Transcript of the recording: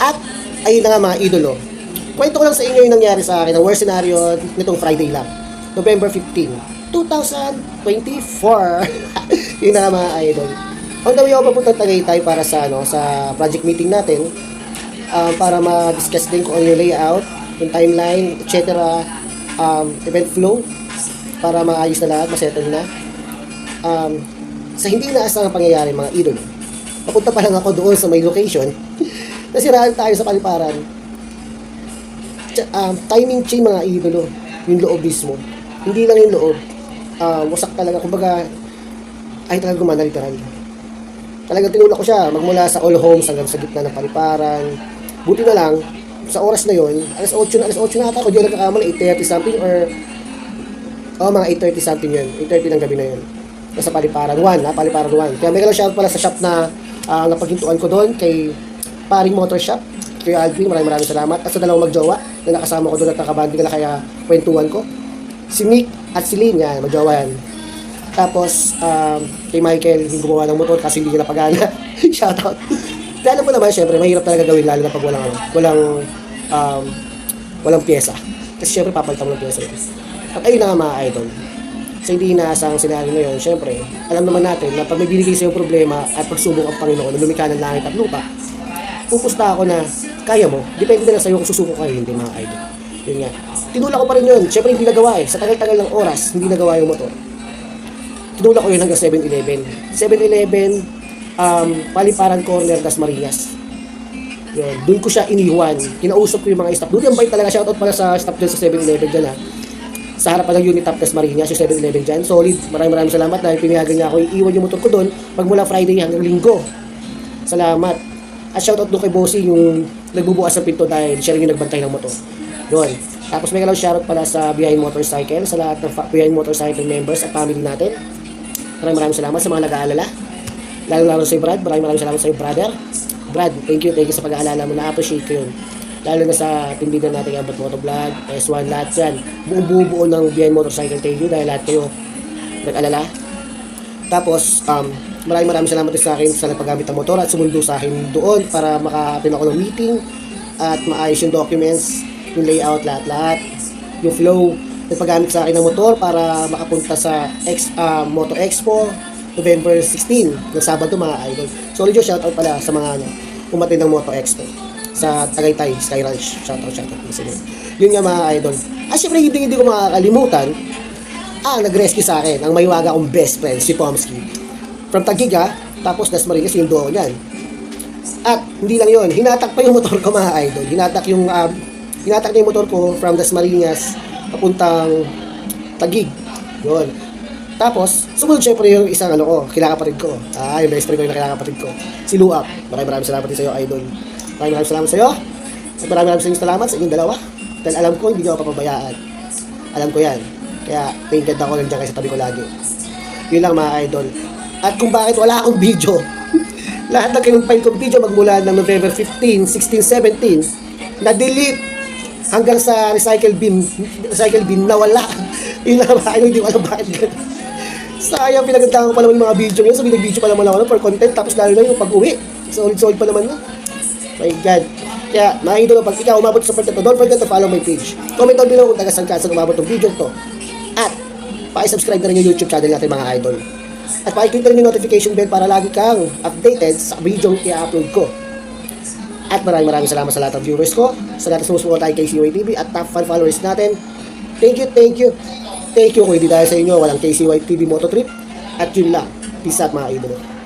At, ayun na nga mga idolo. Kwento ko lang sa inyo yung nangyari sa akin, ang worst scenario nitong Friday lang. November 15, 2024. yun na nga mga idol. On the way ako papuntang Tagaytay para sa ano sa project meeting natin um, para ma-discuss din kung ano yung layout, yung timeline, etc. Um, event flow para maayos na lahat, masettle na. Um, sa hindi inaasahang pangyayari mga idol, papunta pa lang ako doon sa may location, nasiraan tayo sa paliparan. Tsa- Um, timing chain mga idolo, yung loob mismo. Hindi lang yung loob, uh, wasak talaga, kumbaga, ay talaga gumana literal. Talagang tinulak ko siya, magmula sa all homes hanggang sa gitna ng paliparan. Buti na lang, sa oras na yon, alas 8 na, alas 8 na ata, kung di ako nagkakamali, 8.30 something or oh, mga 8.30 something yun. 8.30 ng gabi na yun. Nasa Paliparan 1, ha? Paliparan 1. Kaya may shout pala sa shop na uh, napaghintuan ko doon kay Paring Motor Shop. Kay Alvin, maraming maraming salamat. At sa dalawang magjowa na nakasama ko doon at nakabanding na kaya kwentuhan ko. Si Nick at si Lynn, yan, magjowa yan. Tapos, um, kay Michael, yung gumawa ng motor kasi hindi niya napagana. shout out. Kaya alam mo naman, syempre, mahirap talaga gawin lalo na pag walang, walang, um, walang pyesa. Kasi syempre, papalitan mo ng pyesa yun. At ayun na nga mga idol. Sa hindi inaasang senaryo na yun, syempre, alam naman natin na pag may binigay sa'yo problema at pagsubok ang Panginoon na lumikha ng langit at lupa, pupusta ako na kaya mo. Depende na sa'yo kung susuko ka o hindi mga idol. Yun nga. Tinula ko pa rin yun. Syempre hindi nagawa eh. Sa tagal-tagal ng oras, hindi nagawa yung motor. Tinula ko yun hanggang 7-Eleven. 7-Eleven, um, Paliparan Corner, Das Marias. Yun, doon ko siya iniwan. Kinausap ko yung mga staff. Doon yung bait talaga. Shoutout pala sa staff dyan sa 7-Eleven dyan ha sa harapan ng unit top test Marinas, yung 7-Eleven dyan. Solid. Maraming maraming salamat dahil pinayagan niya ako iiwan yung motor ko doon magmula Friday hanggang linggo. Salamat. At shoutout doon kay Bossy yung nagbubukas ng pinto dahil siya rin yung nagbantay ng motor. Yun. Tapos may kalaw shoutout pala sa Behind Motorcycle, sa lahat ng Behind Motorcycle members at family natin. Maraming maraming salamat sa mga nag-aalala. Lalo-lalo sa Brad. Maraming maraming salamat sa iyo, brother. Brad, thank you, thank you sa pag-aalala mo. Na-appreciate ko yun. Lalo na sa tindigan natin Abot Moto Vlog, S1, lahat yan. Buong buo ng BN Motorcycle thank you dahil lahat kayo nag-alala. Tapos, um, maraming maraming salamat sa akin sa nagpagamit ng motor at sumundo sa akin doon para maka-attend ako ng meeting at maayos yung documents, yung layout, lahat-lahat, yung flow, nagpagamit sa akin ng motor para makapunta sa X, uh, Moto Expo November 16 ng Sabado mga idol. Solid yung shoutout pala sa mga ano, umatin ng Moto Expo sa Tagaytay, Sky Ranch. Shoutout, shoutout. Sige. Yun nga mga idol. Ah, syempre hindi, hindi ko makakalimutan ah, nag-rescue sa akin, ang maywaga kong best friend, si Pomsky. From Tagiga, tapos Dasmariñas yung duo niyan. At hindi lang yon hinatak pa yung motor ko mga idol. Hinatak yung, um, hinatak na yung motor ko from Dasmariñas papuntang Tagig. Yun. Tapos, sumunod syempre yung isang ano ko, kilakapatid ko. Ah, yung best friend ko yung kilakapatid ko. Si Luap. Maraming maraming salamat din sa iyo, idol. Maraming maraming salamat sa iyo. At maraming maraming sa salamat sa inyong dalawa. Dahil alam ko, hindi ako papabayaan. Alam ko yan. Kaya, thank God ako nandiyan kayo sa tabi ko lagi. Yun lang mga idol. At kung bakit wala akong video, lahat ng kinumpay kong video magmula ng November 15, 16, 17, na-delete hanggang sa recycle bin, recycle bin na wala. Yun lang idol, hindi ko alam bakit. Sayang, pinagandahan ko pa naman yung mga video ngayon. So, binag-video pa naman ako for content. Tapos lalo na yung pag-uwi. Solid-solid pa naman na. My God. Kaya, mga idol, pag ikaw umabot sa part na to, don't forget to follow my page. Comment down below kung taga saan ka saan umabot ng video to. At, pakisubscribe na rin yung YouTube channel natin mga idol. At pakiclick rin yung notification bell para lagi kang updated sa video i-upload ko. At maraming maraming salamat sa lahat ng viewers ko, sa lahat ng sumusuporta kay KCY at top fan followers natin. Thank you, thank you. Thank you kung hindi dahil sa inyo, walang KCY TV Trip. At yun lang. Peace out mga idol.